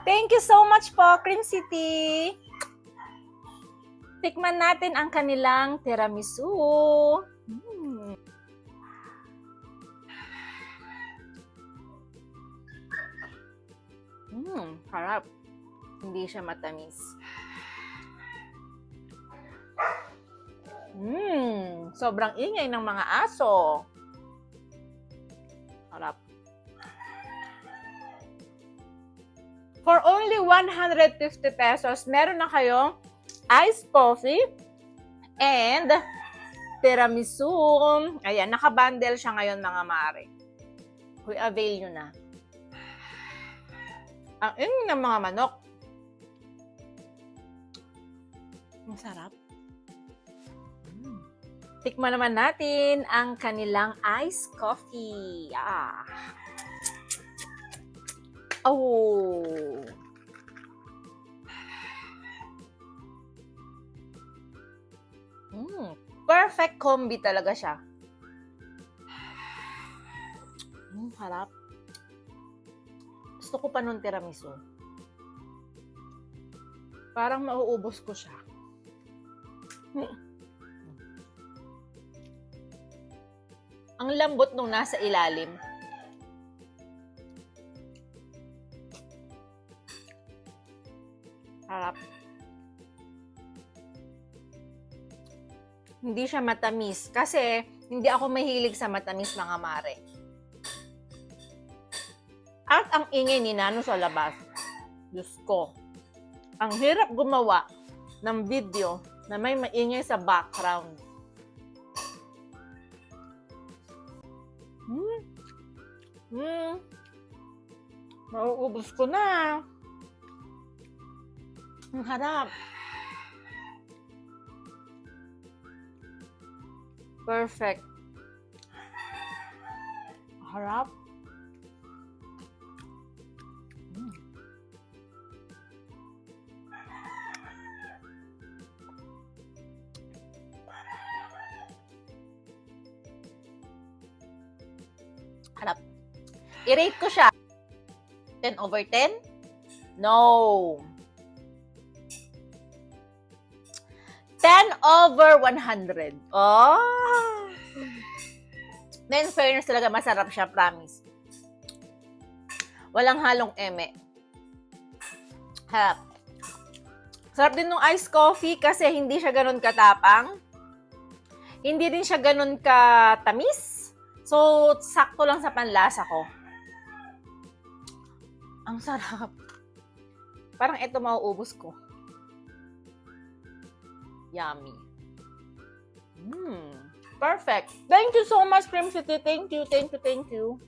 Thank you so much po, Cream City. Tikman natin ang kanilang tiramisu. Mm. Mm, harap. Hindi siya matamis. Mm, sobrang ingay ng mga aso. Harap. For only 150 pesos, meron na kayong iced coffee and tiramisu. Ayan, nakabundle siya ngayon mga mare. Kung avail nyo na. Ang ingay ng mga manok. Ang sarap. Mm. Tikman naman natin ang kanilang iced coffee. Ah. Oh. Mm, perfect combi talaga siya. Mm, harap. Gusto ko pa nun tiramisu. Parang mauubos ko siya. Mm. Ang lambot nung nasa ilalim. Harap. Hindi siya matamis. Kasi, hindi ako mahilig sa matamis mga mare. At ang ingay ni Nano sa labas. Diyos ko. Ang hirap gumawa ng video na may maingay sa background. Hmm. Hmm. Mauubos ko na. Ang harap. Perfect. Harap. Mm. Harap. I-rate ko siya. 10 over 10? No. 10 over 100. Oh! In fairness talaga, masarap siya, promise. Walang halong eme. Harap. Sarap din ng iced coffee kasi hindi siya ganun katapang. Hindi din siya ganun katamis. So, sakto lang sa panlasa ko. Ang sarap. Parang ito mauubos ko. Yummy. Mm, perfect. Thank you so much, Cream City. Thank you, thank you, thank you.